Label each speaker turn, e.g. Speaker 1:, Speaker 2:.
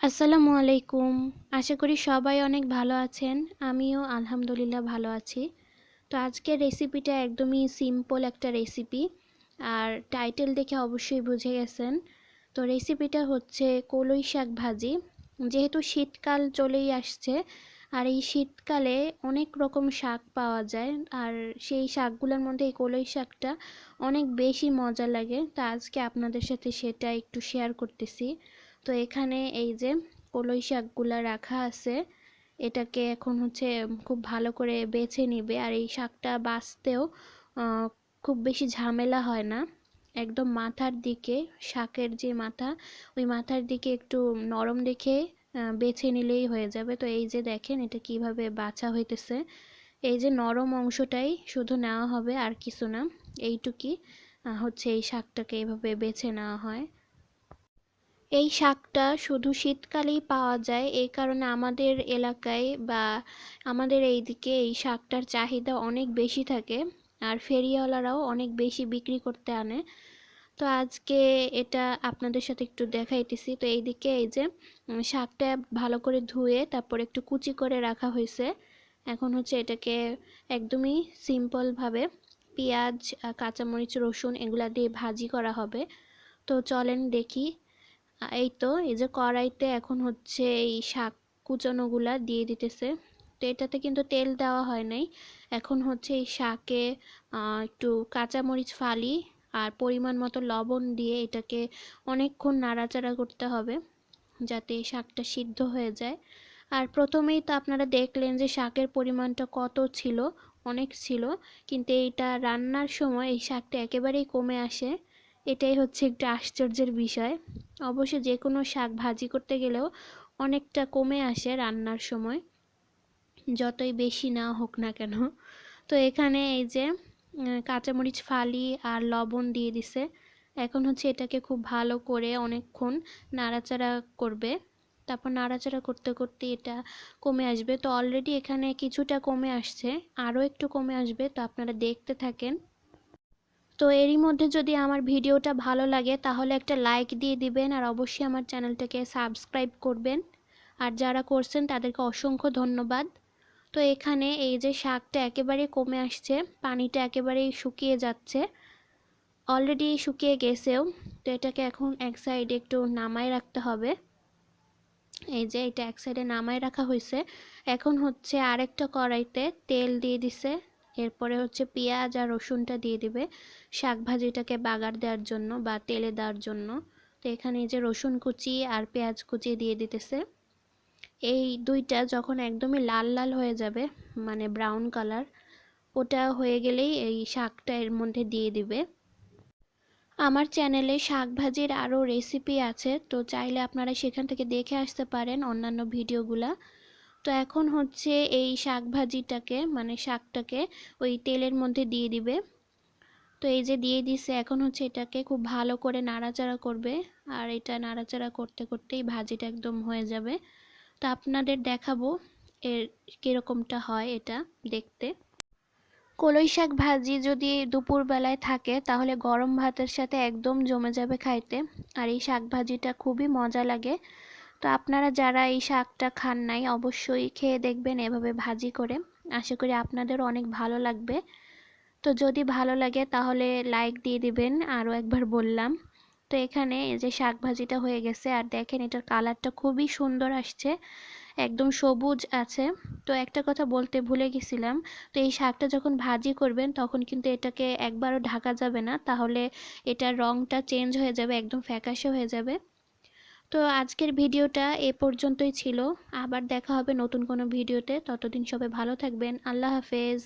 Speaker 1: আসসালামু আলাইকুম। আশা করি সবাই অনেক ভালো আছেন। আমিও আলহামদুলিল্লাহ ভালো আছি। তো আজকের রেসিপিটা একদমই সিম্পল একটা রেসিপি। আর টাইটেল দেখে অবশ্যই বুঝে গেছেন। তো রেসিপিটা হচ্ছে কলই শাক ভাজি। যেহেতু শীতকাল চলেই আসছে, আর এই শীতকালে অনেক রকম শাক পাওয়া যায়। আর সেই শাকগুলোর মধ্যে এই কলই শাকটা অনেক বেশি মজা লাগে। তো আজকে আপনাদের সাথে সেটা একটু শেয়ার করতেছি। তো এখানে এই যে কলই শাকগুলা রাখা আছে, এটাকে এখন হচ্ছে খুব ভালো করে বেছে নিবে। আর এই শাকটা বাছতেও খুব বেশি ঝামেলা হয় না। একদম মাথার দিকে, শাকের যে মাথা, ওই মাথার দিকে একটু নরম দেখে বেছে নিলেই হয়ে যাবে। তো এই যে দেখেন এটা কীভাবে বাছা হইতেছে। এই যে নরম অংশটাই শুধু নেওয়া হবে আর কিছু না। এইটুকি হচ্ছে এই শাকটাকে এইভাবে বেছে নেওয়া হয়। এই শাকটা শুধু শীতকালেই পাওয়া যায় এই কারণে আমাদের এলাকায় বা আমাদের এই দিকে এই শাকটার চাহিদা অনেক বেশি থাকে আর ফেরিওয়ালারাও অনেক বেশি বিক্রি করতে আনে। তো আজকে এটা আপনাদের সাথে একটু দেখাইতেছি। তো এইদিকে এই যে শাকটা ভালো করে ধুয়ে তারপর একটু কুচি করে রাখা হয়েছে। এখন হচ্ছে এটাকে একদমই সিম্পলভাবে পেঁয়াজ কাঁচামরিচ, রসুন এগুলা দিয়ে ভাজি করা হবে। তো চলেন দেখি এই তো, এই যে কড়াইতে এখন হচ্ছে এই শাক কুচানোগুলা দিয়ে দিতেছে। তো এটাতে কিন্তু তেল দেওয়া হয় নাই। এখন হচ্ছে এই শাকে একটু কাঁচামরিচ ফালি আর পরিমাণ মতো লবণ দিয়ে এটাকে অনেকক্ষণ নাড়াচাড়া করতে হবে যাতে শাকটা সিদ্ধ হয়ে যায়। আর প্রথমেই তো আপনারা দেখলেন যে শাকের পরিমাণটা কত ছিল, অনেক ছিল। কিন্তু এইটা রান্নার সময় এই শাকটা একেবারেই কমে আসে। এটাই হচ্ছে একটু আশ্চর্যের বিষয়। অবশ্য যে কোনো শাক ভাজি করতে গেলেও অনেকটা কমে আসে রান্নার সময়, যতই বেশি না হোক না কেন। তো এখানে এই যে কাঁচামরিচ ফালি আর লবণ দিয়ে দিছে। এখন হচ্ছে এটাকে খুব ভালো করে অনেকক্ষণ নাড়াচাড়া করবে। তারপর নাড়াচাড়া করতে করতে এটা কমে আসবে। তো অলরেডি এখানে কিছুটা কমে আসছে, আরও একটু কমে আসবে। তো আপনারা দেখতে থাকেন তো এরই মধ্যে যদি আমার ভিডিওটা ভালো লাগে, তাহলে একটা লাইক দিয়ে দিবেন আর অবশ্যই আমার চ্যানেলটাকে সাবস্ক্রাইব করবেন। আর যারা করছেন, তাদেরকে অসংখ্য ধন্যবাদ। তো এখানে এই যে শাকটা একেবারে কমে আসছে, পানিটা একেবারেই শুকিয়ে যাচ্ছে। অলরেডি শুকিয়ে গেছেও, তো এটাকে এখন এক সাইডে একটু নামায় রাখতে হবে। এই যে এটা এক সাইডে নামায় রাখা হয়েছে। এখন হচ্ছে আরেকটা কড়াইতে তেল দিয়ে দিছে। এরপরে হচ্ছে পেঁয়াজ আর রসুনটা দিয়ে দিবে। শাক ভাজিটাকে বাগার দেওয়ার জন্য বা তেলে দেওয়ার জন্য। তো এখানে যে রসুন কুচি আর পেঁয়াজ কুচি দিয়ে দিতেছে। এই দুইটা যখন একদমই লাল লাল হয়ে যাবে মানে ব্রাউন কালার ওটা হয়ে গেলেই এই শাকটা এর মধ্যে দিয়ে দিবে। আমার চ্যানেলে শাক ভাজির আরও রেসিপি আছে, তো চাইলে আপনারা সেখান থেকে দেখে আসতে পারেন অন্যান্য ভিডিওগুলা তো এখন হচ্ছে এই শাক ভাজিটাকে মানে শাকটাকে ওই তেলের মধ্যে দিয়ে দিবে। তো এই যে দিয়ে দিছে, এখন হচ্ছে এটাকে খুব ভালো করে নাড়াচাড়া করবে। আর এটা নাড়াচাড়া করতে করতেই ভাজিটা একদম হয়ে যাবে। তো আপনাদের দেখাবো এর কীরকমটা হয় এটা দেখতে। কলই শাক ভাজি যদি দুপুরবেলায় থাকে, তাহলে গরম ভাতের সাথে একদম জমে যাবে খাইতে। আর এই শাক ভাজিটা খুবই মজা লাগে। তো আপনারা যারা এই শাকটা খান নাই, অবশ্যই খেয়ে দেখবেন এভাবে ভাজি করে। আশা করি আপনাদের অনেক ভালো লাগবে। তো যদি ভালো লাগে তাহলে লাইক দিয়ে দিবেন, আরও একবার বললাম। তো এখানে যে শাক ভাজিটা হয়ে গেছে, আর দেখেন এটার কালারটা খুবই সুন্দর আসছে, একদম সবুজ আছে। তো একটা কথা বলতে ভুলে গেছিলাম, তো এই শাকটা যখন ভাজি করবেন তখন কিন্তু এটাকে একবারও ঢাকা যাবে না, তাহলে এটার রঙটা চেঞ্জ হয়ে যাবে, একদম ফ্যাকাশে হয়ে যাবে। তো আজকের ভিডিওটা এ পর্যন্তই ছিল। আবার দেখা হবে নতুন কোনো ভিডিওতে। ততদিন সবাই ভালো থাকবেন। আল্লাহ হাফেজ।